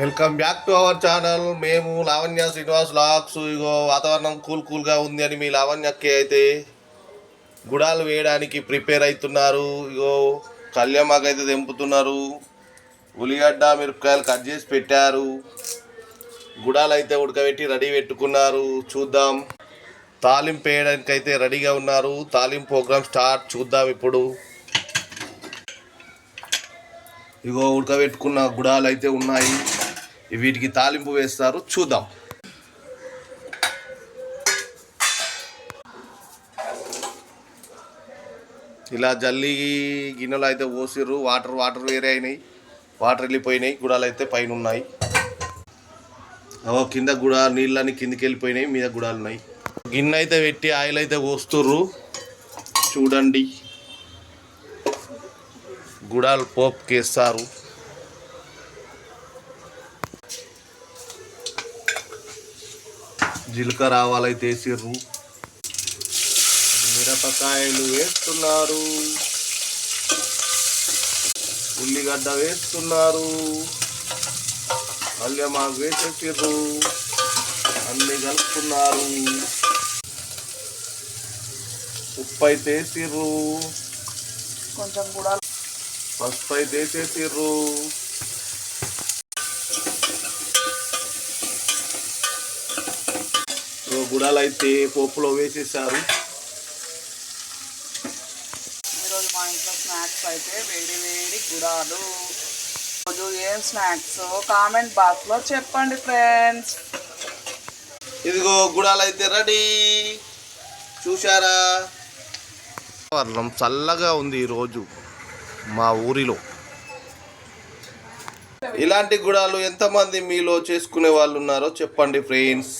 Welcome back to our channel. మేము లావణ్య శ్రీనివాస్ లాక్స్. ఇగో వాతావరణం cool కూల్గా ఉంది అని మీ లావణ్యకి అయితే గుడాలు వేయడానికి ప్రిపేర్ అవుతున్నారు ఇగో కళ్యామాకైతే తెంపుతున్నారు. ఉల్లిగడ్డ మిరపకాయలు కట్ చేసి పెట్టారు. గుడాలు అయితే ఉడకబెట్టి రెడీ పెట్టుకున్నారు. చూద్దాం. తాలింపు వేయడానికి అయితే రెడీగా ఉన్నారు. తాలింపు ప్రోగ్రామ్ స్టార్ట్ చూద్దాం ఇప్పుడు. ఇగో ఉడకబెట్టుకున్న గుడాలు అయితే ఉన్నాయి. వీటికి తాలింపు వేస్తారు. చూద్దాం. ఇలా జల్లి గిన్నెలు అయితే పోసిర్రు. వాటర్ వాటర్ వేరే అయినాయి. వాటర్ వెళ్ళిపోయినాయి. గుడాలు అయితే పైన ఉన్నాయి. ఓ కింద గుడా నీళ్ళని కిందికి వెళ్ళిపోయినాయి. మీద గుడాలు ఉన్నాయి. గిన్నె అయితే పెట్టి ఆయిల్ అయితే పోస్తుర్రు. చూడండి. గుడాలు పోపుకి జీలకర్ర ఆవాలైతే వేసిర్రు. మిరపకాయలు వేస్తున్నారు. ఉల్లిగడ్డ వేస్తున్నారు. అల్లెమాకు వేసేసిర్రు. అన్ని కలుపుతున్నారు. ఉప్పు అయితే వేసిర్రు. కొంచెం కూడా పసుపు అయితే వేసేసిర్రు. గుడాలు అయితే పోపులో వేసేసారు. ఈరోజు మా ఇంట్లో స్నాక్స్ అయితే వేడి వేడి గుడాలు. రోజు ఏం స్నాక్స్? కామెంట్ బాక్స్లో చెప్పండి ఫ్రెండ్స్. ఇదిగో గుడాలు అయితే రెడీ. చూశారా? వర్ణం చల్లగా ఉంది ఈరోజు మా ఊరిలో. ఇలాంటి గుడాలు ఎంతమంది మీలో చేసుకునే వాళ్ళు ఉన్నారో చెప్పండి ఫ్రెండ్స్.